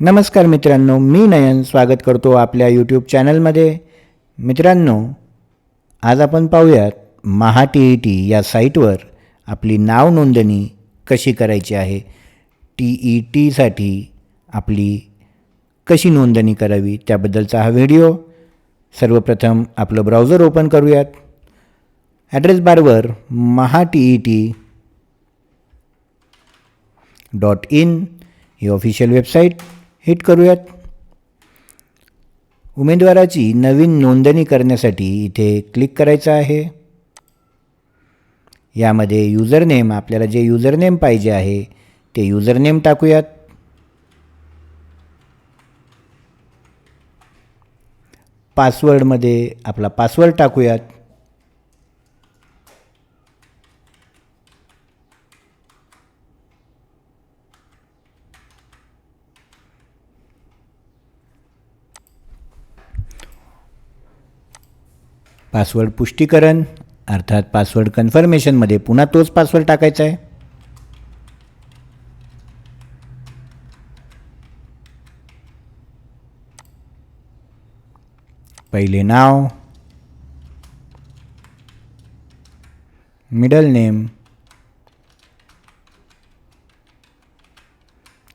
नमस्कार मित्रांनो मी नयन स्वागत करतो आपल्या यूट्यूब चॅनलमध्ये. मित्रांनो आज आपण पाहूयात महा टी ई टी या साईटवर आपली नाव नोंदणी कशी करायची आहे टी ई टीसाठी आपली कशी नोंदणी करावी त्याबद्दलचा हा व्हिडिओ. सर्वप्रथम आपलं ब्राउझर ओपन करूयात. ॲड्रेस बारवर Maha T E T dot in he official website hit करूयात. उमेदवाराची नवीन नोंदणी करण्यासाठी इथे क्लिक करायचं आहे. यामध्ये युजरनेम आपल्याला जे युजरनेम पाहिजे आहे ते युजरनेम टाकूयात. पासवर्डमध्ये आपला पासवर्ड टाकूयात. पासवर्ड पुष्टीकरण अर्थात पासवर्ड कन्फर्मेशनमध्ये पुन्हा तोच पासवर्ड टाकायचा आहे. पहिले नाव middle name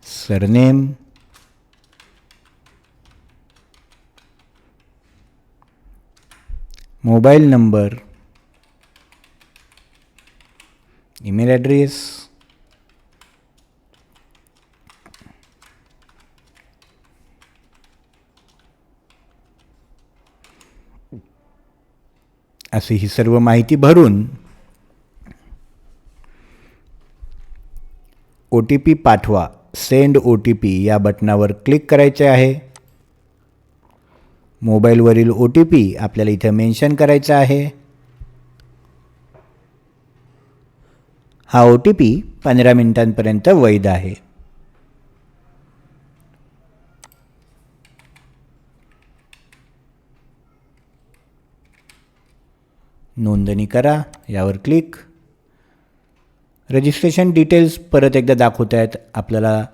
surname mobile number email address अशी ही सर्व माहिती भरून ओ टी पी पाठवा. सेंड ओ टी पी या बटनावर क्लिक करायचे आहे. मोबाईलवरील ओ टी पी आपल्याला इथं मेन्शन करायचा आहे. हा ओ टी पी पंधरा मिनिटांपर्यंत वैध आहे. नोंदणी करा यावर क्लिक रजिस्ट्रेशन डिटेल्स परत एकदा दाखवत आहेत आपल्याला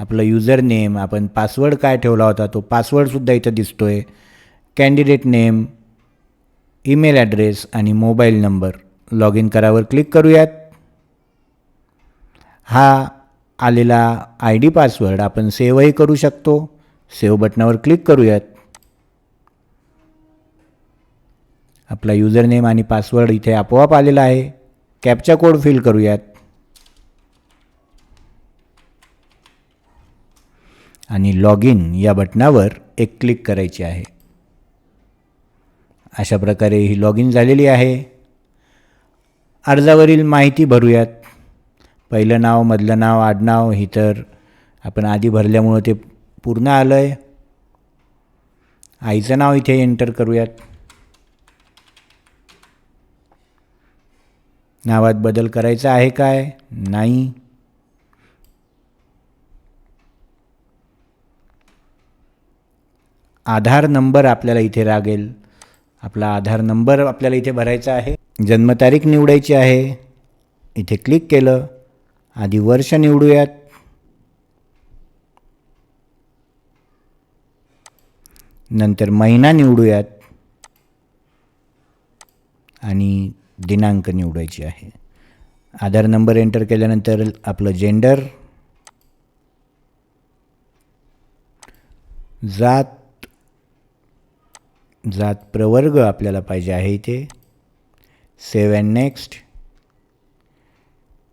आपलं युजर नेम आपण पासवर्ड काय ठेवला होता तो पासवर्डसुद्धा इथं दिसतो आहे कॅन्डिडेट नेम ईमेल ॲड्रेस आणि मोबाईल नंबर. लॉग इन करावर क्लिक करूयात. हा आलेला आय डी पासवर्ड आपण सेव्हही करू शकतो. सेव्ह बटनावर क्लिक करूयात. आपला युजर नेम आणि पासवर्ड इथे आपोआप आलेला आहे. कॅपचा कोड फिल करूयात. आणि लॉग इन या बटनावर एक क्लिक करायची आहे. अशा प्रकारे ही लॉग इन झालेली आहे. अर्जावरील माहिती भरूयात. पहिलं नाव मधलं नाव आडनाव ही तर आपण आधी भरल्यामुळं ते पूर्ण आलं आहे आईचं नाव इथे एंटर करूयात. नावात बदल करायचा आहे काय? नाही. आधार नंबर आपल्याला इथे लागेल. आपला आधार नंबर आपल्याला इथे भरायचा आहे. जन्मतारीख निवडायची आहे. इथे क्लिक केलं. आधी वर्ष निवडूयात. नंतर महिना निवडूयात. आणि दिनांक निवडायची आहे. आधार नंबर एंटर केल्यानंतर आपलं जेंडर जात जात प्रवर्ग आपल्याला पाहिजे आहे इथे. सेव अँड नेक्स्ट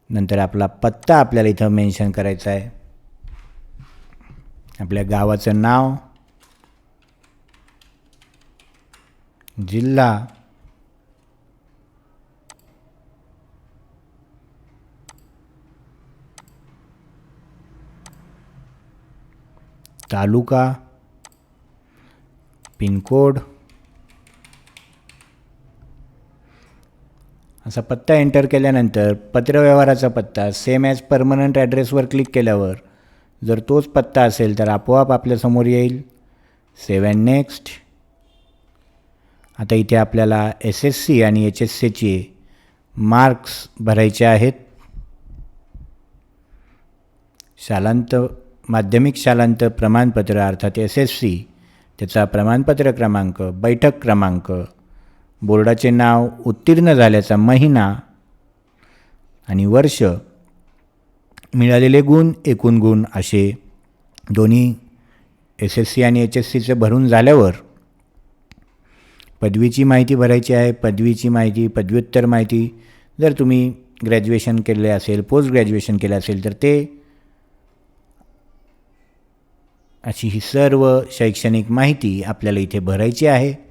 नंतर आपला पत्ता आपल्याला इथं मेन्शन करायचा आहे. आपल्या गावाचं नाव. जिल्हा. तालुका. Pin code. असा पत्ता एंटर केल्यानंतर पत्रव्यवहाराचा पत्ता सेम ॲज परमनंट ॲड्रेसवर क्लिक केल्यावर जर तोच पत्ता असेल तर आपोआप आपल्यासमोर येईल. सेव अँड नेक्स्ट आता इथे आपल्याला एस एस सी आणि एच एस सीचे मार्क्स भरायचे आहेत. शालांत माध्यमिक शालांत प्रमाणपत्र अर्थात एस एस सी त्याचा प्रमाणपत्र क्रमांक बैठक क्रमांक बोर्डाचे नाव उत्तीर्ण झाल्याचा महिना आणि वर्ष मिळालेले गुण एकूण गुण असे. दोन्ही एस एस सी आणि एच एस सीचं भरून झाल्यावर पदवीची माहिती भरायची आहे. पदवीची माहिती पदव्युत्तर माहिती जर तुम्ही ग्रॅज्युएशन केले असेल पोस्ट ग्रॅज्युएशन केलं असेल तर ते अशी ही सर्व शैक्षणिक माहिती आपल्याला इथे भरायची आहे.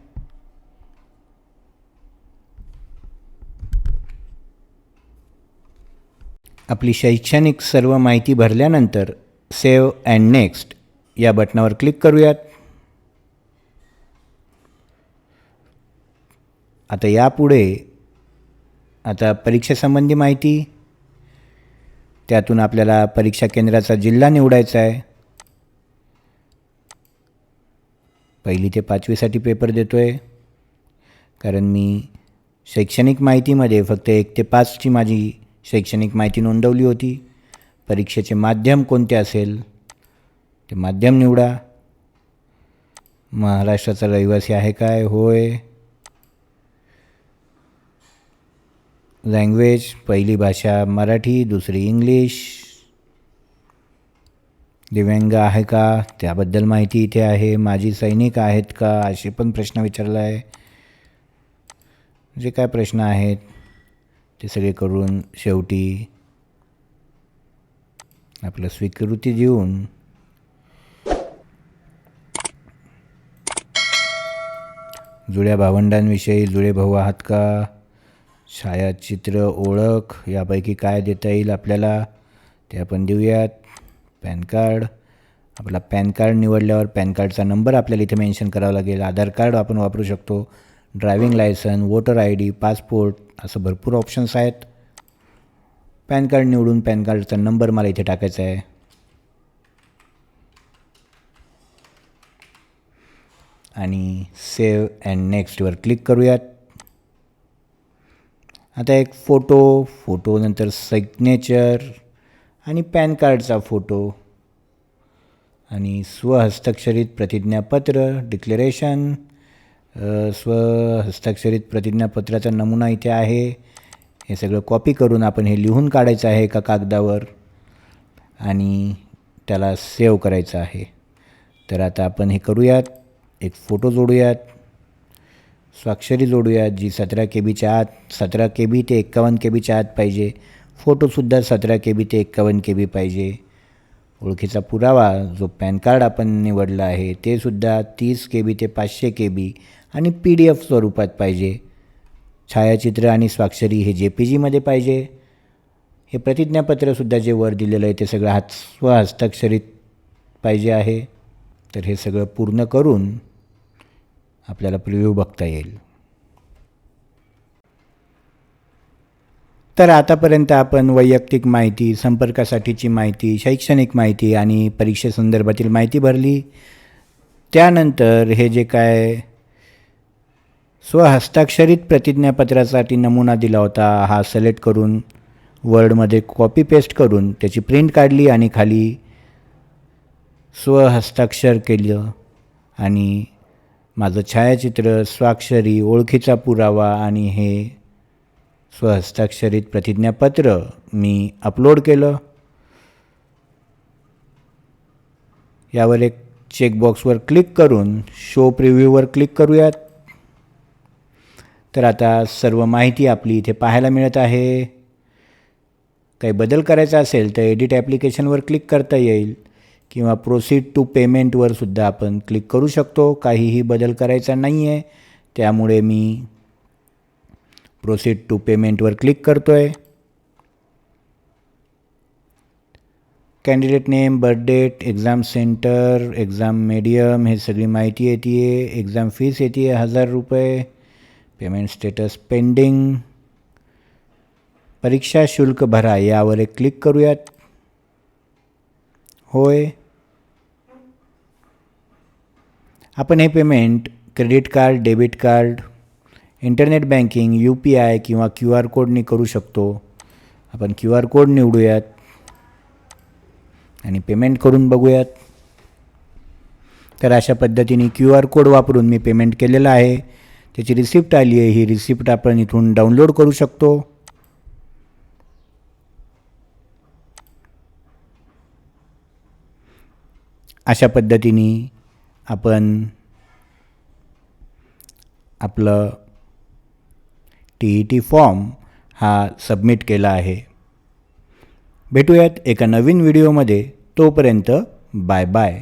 आपली शैक्षणिक सर्व माहिती भरल्यानंतर सेव्ह अँड नेक्स्ट या बटनावर क्लिक करूयात. आता यापुढे आता परीक्षेसंबंधी माहिती त्यातून आपल्याला परीक्षा केंद्राचा जिल्हा निवडायचा आहे. पहिली ते पाचवीसाठी पेपर देतो आहे कारण मी शैक्षणिक माहितीमध्ये फक्त एक ते पाचची माझी शैक्षणिक माहिती नोंदवली होती. परीक्षेचे माध्यम कोणते असेल? ते माध्यम निवडा. महाराष्ट्राचा रहिवासी आहे काय? होय. लँग्वेज पहिली भाषा मराठी दुसरी इंग्लिश. दिव्यांग आहे का? त्याबद्दल माहिती इथे आहे. माजी सैनिक आहेत का? असे पण प्रश्न विचारला आहे जे काय प्रश्न आहेत ते सगळे करून शेवटी आपलं स्वीकृती देऊन जुळ्या भावंडांविषयी जुळे भाऊ आहात का? छायाचित्र ओळख यापैकी काय देता येईल आपल्याला? ते आपण देऊयात. PAN card. आपला पॅन कार्ड निवडल्यावर पॅन कार्डचा नंबर आपल्याला इथे मेन्शन करावा लागेल. आधार कार्ड आपण वापरू शकतो. Driving licence voter I D passport असं भरपूर ऑप्शन्स आहेत. पॅन कार्ड निवडून पॅन कार्डचा नंबर मला इथे टाकायचा आहे. आणि सेव्ह अँड नेक्स्टवर क्लिक करूयात. आता एक फोटो फोटो नंतर सिग्नेचर आणि पॅन कार्डचा फोटो. आणि स्वहस्ताक्षरित प्रतिज्ञापत्र डिक्लेरेशन स्वहस्ताक्षरित प्रतिज्ञापत्राचा नमुना इथे आहे. हे सगळं कॉपी करून आपण हे लिहून काढायचं आहे एका कागदावर आणि त्याला सेव्ह करायचं आहे. तर आता आपण हे करूयात. एक फोटो जोडूयात. स्वाक्षरी जोडूयात जी सतरा के बीच्या आत सतरा के बी ते एक्कावन्न के बीच्या आत पाहिजे. फोटोसुद्धा सतरा के बी ते एक्कावन्न के बी पाहिजे. ओळखीचा पुरावा जो पॅन कार्ड आपण निवडला आहे तेसुद्धा तीस के बी ते पाचशे के बी आणि पी डी एफ स्वरूपात पाहिजे. छायाचित्र आणि स्वाक्षरी हे जे पी जीमध्ये पाहिजे. हे प्रतिज्ञापत्रसुद्धा जे वर दिलेलं आहे ते सगळं हात स्वहस्ताक्षरित पाहिजे आहे. तर हे सगळं पूर्ण करून आपल्याला प्रिव्ह्यू बघता येईल. तर आतापर्यंत आपण वैयक्तिक माहिती संपर्कासाठीची माहिती शैक्षणिक माहिती आणि परीक्षेसंदर्भातील माहिती भरली. त्यानंतर हे जे काय स्वहस्ताक्षरित प्रतिज्ञापत्रासाठी नमुना दिला होता. हा सिलेक्ट करून वर्डमध्ये कॉपी पेस्ट करून त्याची प्रिंट काढली आणि खाली स्वहस्ताक्षर केलं आणि माझं छायाचित्र स्वाक्षरी ओळखीचा पुरावा आणि हे स्वहस्ताक्षरित प्रतिज्ञापत्र मी अपलोड केलं. यावर एक चेकबॉक्सवर क्लिक करून शो प्रिव्ह्यूवर क्लिक करूयात. तर आता सर्व माहिती आपली इथे पाहायला मिळत आहे. काही बदल करायचा असेल तर एडिट ॲप्लिकेशनवर क्लिक करता येईल किंवा प्रोसीड टू पेमेंटवर सुद्धा आपण क्लिक करू शकतो. काहीही बदल करायचा नाही आहे त्यामुळे मी प्रोसीड टू पेमेंटवर क्लिक करतो आहे candidate name birth date exam centre exam medium हे सगळी माहिती येते आहे एक्झाम फीस येते आहे हजार रुपये. Payment status pending. परीक्षा शुल्क भरा यावर एक क्लिक करूयात. होय. आपण हे payment credit card debit card internet banking U P I किंवा क्यू आर कोडने करू शकतो. आपण क्यू आर कोड निवडूयात आणि पेमेंट करून बघूयात. तर अशा पद्धतीने क्यू आर कोड वापरून मी पेमेंट केलेलं आहे. त्याची रिसिप्ट आली आहे. ही रिसिप्ट आपण इथून डाउनलोड करू शकतो. अशा पद्धतीने आपण आपलं टी ई टी फॉर्म हा सबमिट केला आहे. भेटूयात एका नवीन व्हिडिओमध्ये तोपर्यंत बाय बाय